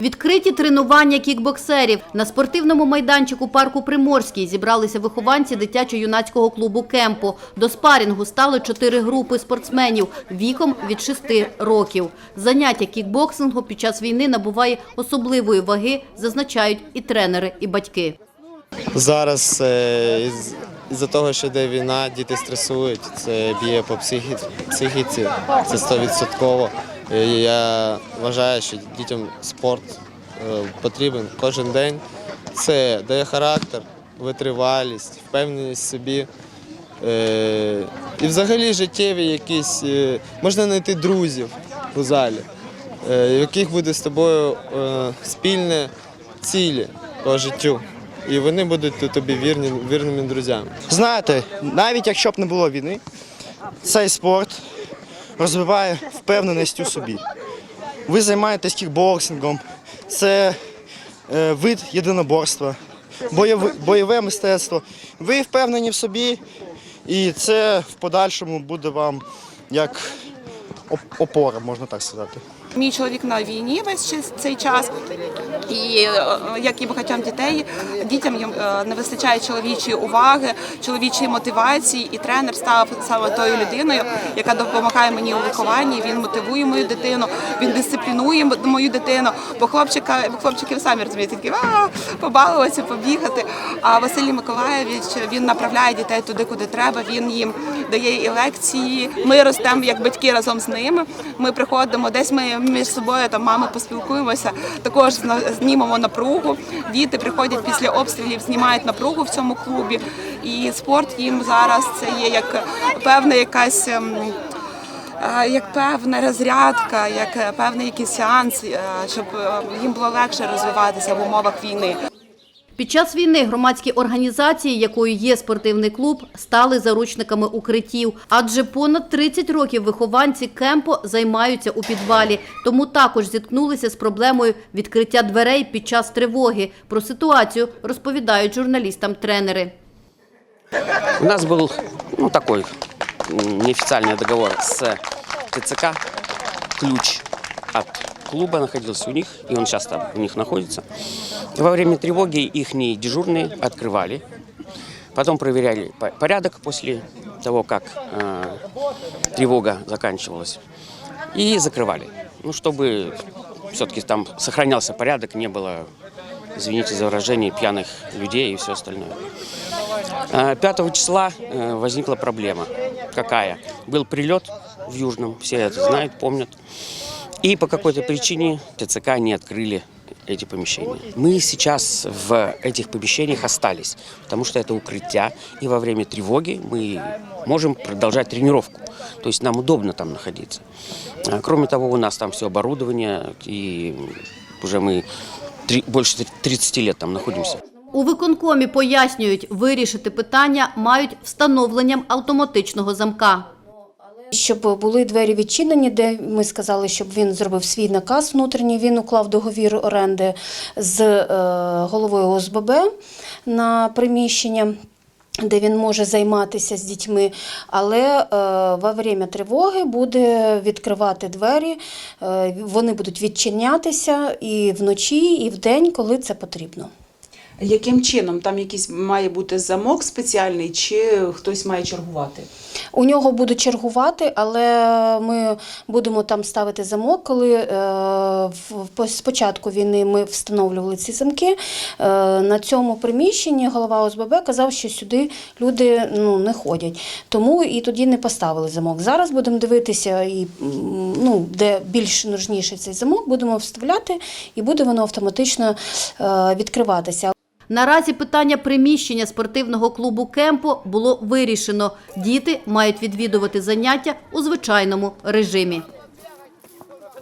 Відкриті тренування кікбоксерів на спортивному майданчику парку Приморський зібралися вихованці дитячо-юнацького клубу Кемпо. До спарінгу стали чотири групи спортсменів віком від 6 років. Заняття кікбоксингу під час війни набуває особливої ваги, зазначають і тренери, і батьки. Зараз е, із-за того, що йде війна, діти стресують, це б'є по психіці, це стовідсотково. Я вважаю, що дітям спорт е, потрібен кожен день. Це дає характер, витривалість, впевненість в собі. Е, І взагалі життєві якісь е, можна знайти друзів у залі, в яких буде з тобою спільне цілі по життю. І вони будуть тобі вірні, вірними друзями. Знаєте, навіть якщо б не було війни, цей спорт розвиває впевненість у собі. Ви займаєтесь кікбоксингом, це е, вид єдиноборства, бойове, бойове мистецтво. Ви впевнені в собі, і це в подальшому буде вам як опора, можна так сказати. Мій чоловік на війні весь цей час, і е, як і багатьом дітей, дітям е, не вистачає чоловічої уваги, чоловічої мотивації, і тренер став саме тою людиною, яка допомагає мені у вихованні. Він мотивує мою дитину, він дисциплінує мою дитину. Бо хлопчика, бо хлопчики самі розумієте, такі побалуватися, побігати. А Василій Миколаєвич він направляє дітей туди, куди треба. Він їм дає і лекції. Ми ростемо як батьки разом з ними. Ми приходимо десь. Ми між собою там мами поспілкуємося. Також знімемо напругу. Діти приходять після обстрілів, знімають напругу в цьому клубі. І спорт їм зараз це є як певна якась. ем, е, Як певна розрядка, як е, певний якийсь сеанс, е, щоб їм було легше розвиватися в умовах війни. Під час війни громадські організації, якою є спортивний клуб, стали заручниками укриттів. Адже понад 30 років вихованці кемпо займаються у підвалі. Тому також зіткнулися з проблемою відкриття дверей під час тривоги. Про ситуацію розповідають журналістам тренери. У нас был ну, такой м, неофициальный договор с ТЦК. Ключ от клуба находился у них, и он сейчас там у них находится. Во время тревоги их дежурные открывали. Потом проверяли по- порядок после того, как э, тревога заканчивалась. И закрывали. Ну, чтобы все-таки там сохранялся порядок, не было, извините за выражение, пьяных людей и все остальное. Э, 5 числа э, возникла проблема. Какая? Был прилет в Южном, все это знают, помнят. И по какой-то причине ТЦК не открыли эти помещения. Мы сейчас в этих помещениях остались, потому что это укрытия, и во время тревоги мы можем продолжать тренировку. То есть нам удобно там находиться. А, Кроме того, у нас там все оборудование, и уже мы три- больше 30 лет там находимся. У виконкомі пояснюють, вирішити питання мають встановленням автоматичного замка. Щоб були двері відчинені, де ми сказали, щоб він зробив свій наказ внутрішній. Він уклав договір оренди з е, головою ОСББ на приміщення. Де він може займатися з дітьми, але е, во время тривоги буде відкривати двері, е, вони будуть відчинятися і вночі, і вдень, коли це потрібно. Яким чином? Там якийсь має бути замок спеціальний, чи хтось має чергувати? У нього будуть чергувати, але ми будемо там ставити замок. Коли е, в- в- з початку війни ми встановлювали ці замки, е, на цьому приміщенні голова ОСББ казав, що сюди люди ну, не ходять. Тому і тоді не поставили замок. Зараз будемо дивитися, і, ну, де більш нужніший цей замок, будемо вставляти, і буде воно автоматично е, відкриватися. Наразі питання приміщення спортивного клубу Кемпо було вирішено. Діти мають відвідувати заняття у звичайному режимі.